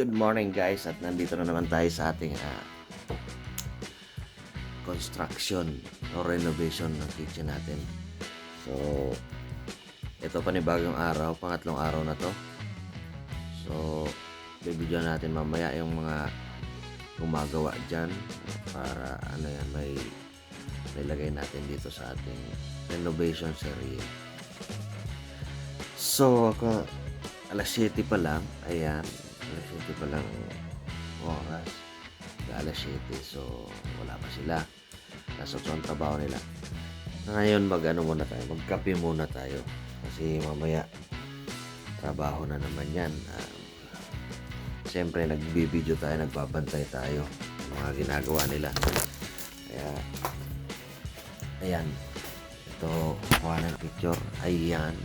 Good morning guys at nandito na naman tayo sa ating ah, construction o renovation ng kitchen natin. So, ito pa ni bagong araw, pangatlong araw na to. So, bibidyo natin mamaya yung mga gumagawa dyan para ano yan, may nilagay natin dito sa ating renovation series. So, ako, alas 7 pa lang, ayan, 7 pa lang oras, alas 7, so wala pa sila. Nasa ang trabaho nila. Ngayon, mag ano muna tayo, magkape muna tayo. Kasi mamaya, trabaho na naman yan. Um, Siyempre, nagbibideo tayo, nagbabantay tayo ng mga ginagawa nila. Kaya, ayan, ito, kuha ng picture. Ayan,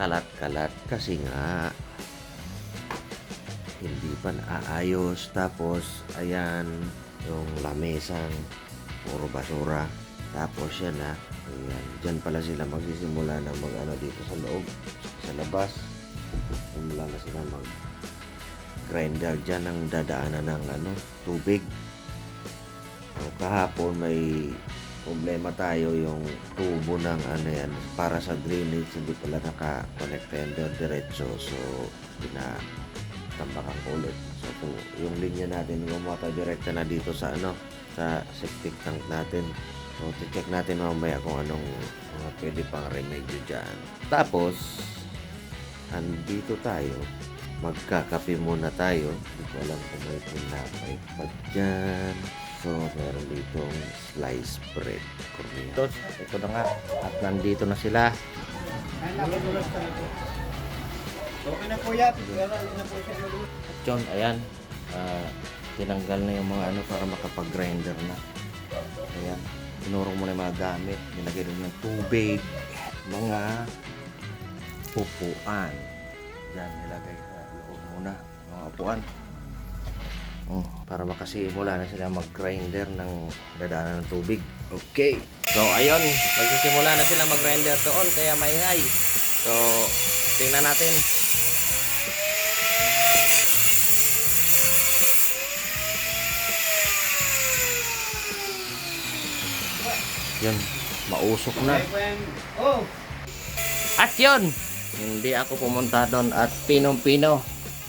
kalat-kalat kasi nga hindi pa naayos tapos ayan yung lamesang puro basura. Tapos yan na ayan. Dyan pala sila magsisimula na mag ano dito sa loob sa labas. Simula na sila mag grinder dyan ang dadaanan ng ano tubig. O, kahapon may problema tayo yung tubo ng ano yan para sa drainage. Hindi pala naka-connect diretso. So pinatambakan ko ulit. So kung yung linya natin gumawa tayo direkta na dito sa ano sa septic tank natin. So check natin mamaya kung anong mga pwede pang remedyo dyan. Tapos andito tayo. Magkakape muna tayo. Hindi ko alam kung may pinapay pa dyan. So meron ditong slice bread. Ito, ito na nga. At nandito na sila Okay na po yan. Yun, ayan ah, tinanggal na yung mga ano para makapag-grinder na ayan tinurong mo na yung mga gamit nilagay doon ng tubig mga upuan yan nilagay sa loob muna mga upuan Oh, para makasimula na sila mag-grinder ng dadaanan ng tubig. Okay. So, ayun. Magsisimula na sila mag-grinder doon. Kaya maingay. So, tingnan natin. Yun. Mausok na. At yun, hindi ako pumunta doon at pinong-pino.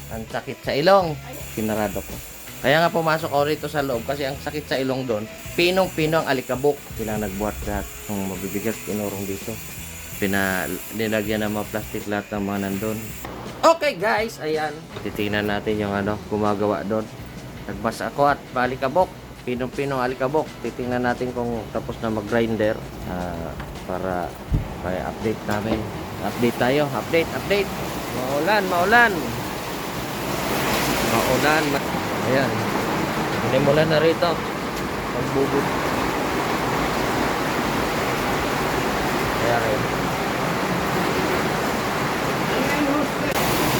Ang sakit sa ilong. Kinarado ko. Kaya nga pumasok ako rito sa loob kasi ang sakit sa ilong doon, pinong-pino ang alikabok. Sila nagbuhat lahat ng mabibigat, pinurong dito. Pina, nilagyan ng mga plastic lahat ng mga nandun. Okay guys, ayan. Titingnan natin yung ano, gumagawa doon. Nagbas ako at palikabok. Pinong-pinong alikabok. Titingnan natin kung tapos na mag-grinder ah, para kaya update namin. Update tayo. Update, update. Maulan, maulan. Maulan. Ma- Ayan. Inimulan na rito. Magbubog. Ayan rin.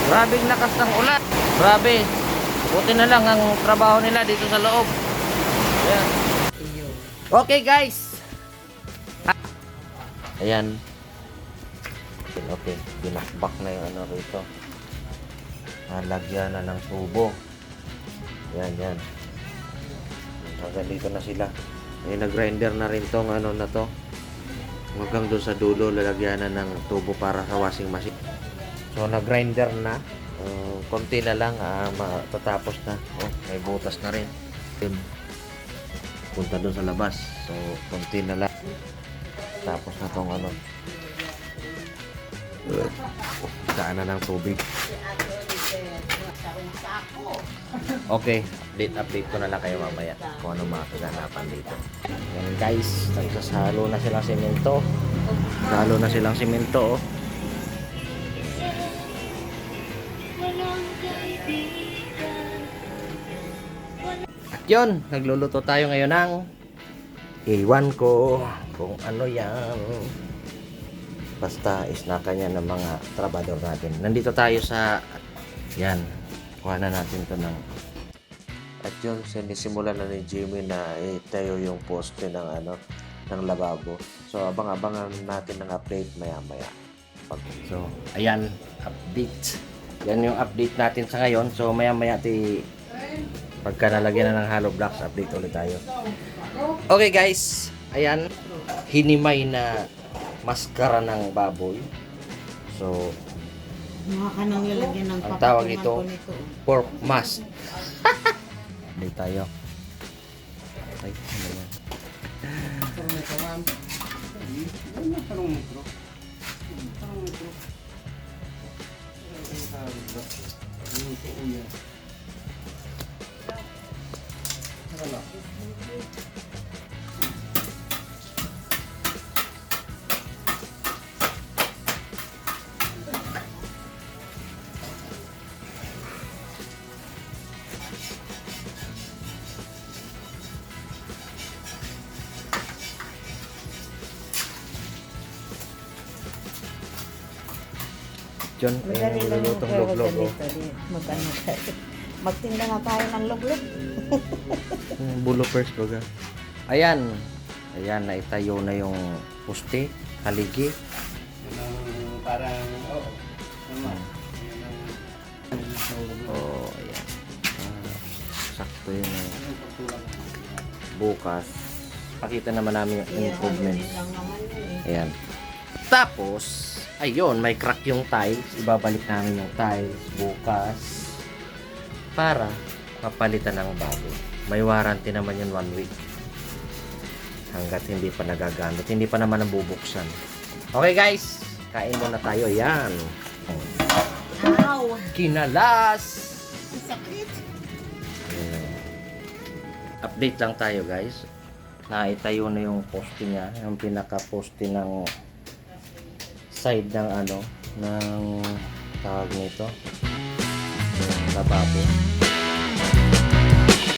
Grabing lakas ng ulan. Grabe. Buti na lang ang trabaho nila dito sa loob. Ayan. Okay guys. Ayan. Okay, okay. Binakbak na yung ano rito. Nalagyan na ng tubo. Yan, yan. Hanggang dito na sila. May nag-grinder na rin tong ano na to. Hanggang doon sa dulo, lalagyan na ng tubo para sa washing machine. So, nag-grinder na. Uh, konti na lang, ah, matatapos na. Oh, may butas na rin. Yun. Punta doon sa labas. So, konti na lang. Tapos na tong ano. Daan na ng tubig. Okay, update update ko na lang kayo mamaya kung ano mga kaganapan dito. Yan guys, nagsasalo na silang simento. Salo na silang simento oh. Yun, nagluluto tayo ngayon ng iwan ko kung ano yan. Basta isnaka niya ng mga trabador natin. Nandito tayo sa yan. Kuha na natin to ng at yun, sinisimulan na ni Jimmy na itayo yung poste ng ano ng lababo. So abang-abangan natin ng update maya-maya. Pag- So, ayan, update. Yan yung update natin sa ngayon. So maya maya ti pagka nalagyan na ng hollow blocks, update ulit tayo. Okay guys, ayan, hinimay na maskara ng baboy. So, Mga ka nang lalagyan ng Ang tawag ito, pork mask. Update tayo. Ay, ano yan? Parang Wala. John, Madali ayun, lang yung lulutong pero log-log. oh. Mag-ano tayo. Magtinda na tayo ng log-log. Yung bloopers baga. Ayan. Ayan, naitayo na yung puste, haligi. Yan ang parang, oo. Yan ang Oh, ayan. Ah, sakto yun. eh. Bukas, pakita naman namin yung ano improvements. eh. Ayan. Tapos, ayun, may crack yung tiles. Ibabalik namin yung tiles bukas para papalitan ng bago. May warranty naman yun one week. Hanggat hindi pa nagagamit. Hindi pa naman nabubuksan. Okay guys, kain muna tayo. Yan. Ow! Kinalas! Sakit. Update lang tayo guys. Naitayo na yung poste niya. Yung pinaka-poste ng side ng ano, ng tawag nito. Yung lababo.